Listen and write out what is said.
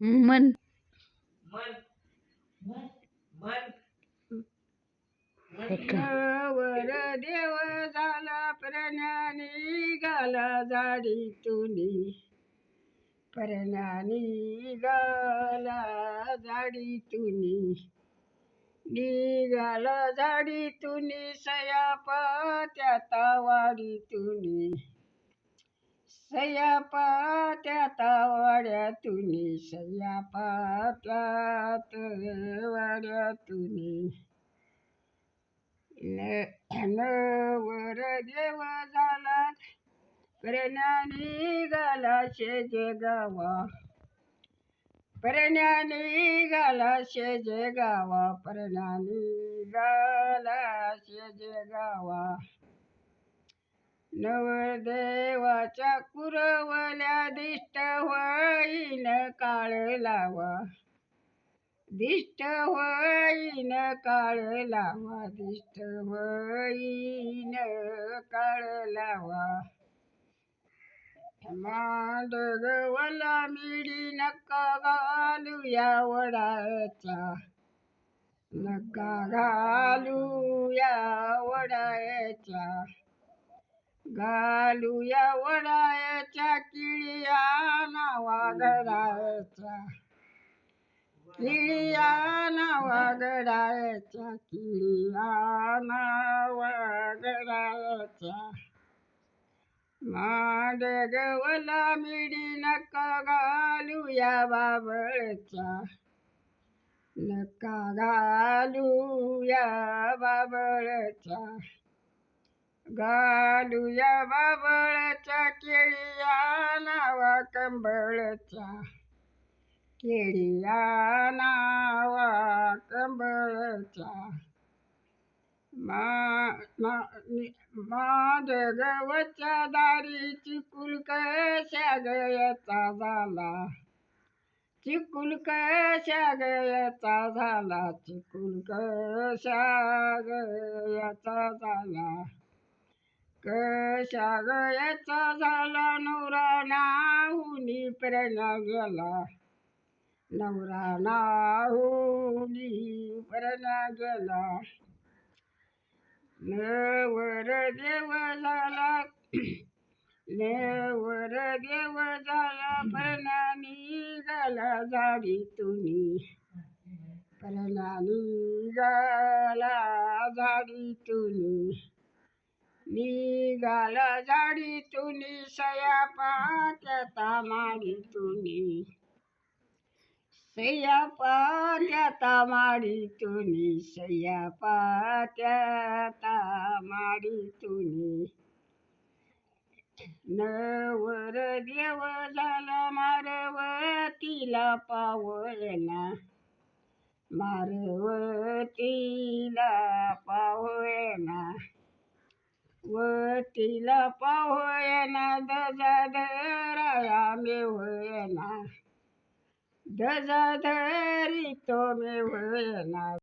मन. मन. मन. वर देव झाला प्रण्यानी गाला जाडी तुनी प्रण्यानी गाला जाडी तुनी निघाला झाडी तुनी सया पात्याता वाडी तुनी सया पात्या वाड्या सय्या सया पात्यात वाड्यातून नवर देव झाला प्रण्यानी गाला शेजे गावा प्रण्यानी गाला शेजे गावा प्रण्यानी गाला शेजे गावा नवरदेवाच्या कुरवल्या दिष्ट होईन काळ लावा. दिष्ट होईन काळ लावा दिष्ट होईन काळ लावा. मांडगवला मिडी नका घालूया वडाचा. नका घालूया वडाच्या घालूया वडायच्या किळिया नावा घडायच्या किळिया नावा घडायच्या किळिया नावा घडायच्या मांडगवला मिडी नका घालूया बाबळचा. नका घालूया बाबळचा. घालूया बाबळच्या केळीया नावा कंबळच्या केळीया नावा कंबळच्या. मा माधगवच्या दारी चिकुल कशा गयचा झाला. चिकुल कशा गयचा झाला चिकुल कशा गयचा झाला. कशागयच झाला नवरा नाहुनी प्रणा गेला नवरा नाहुनी प्रणा गेला नवर देव झाला नवर देव झाला प्रणानी झाला झाडी तुनी प्रणानी झाला झाडी तुनी निघाला झाडी तुनी सया पात्याता माडी तुनी सया पात्याता माडी तुनी सया पात्याता माडी तुनी नवर देव झाला मारवतीला पावना मारवतीला पाव वतीला पावना दजा धराया मेवयना दजा धरी तो मेवयना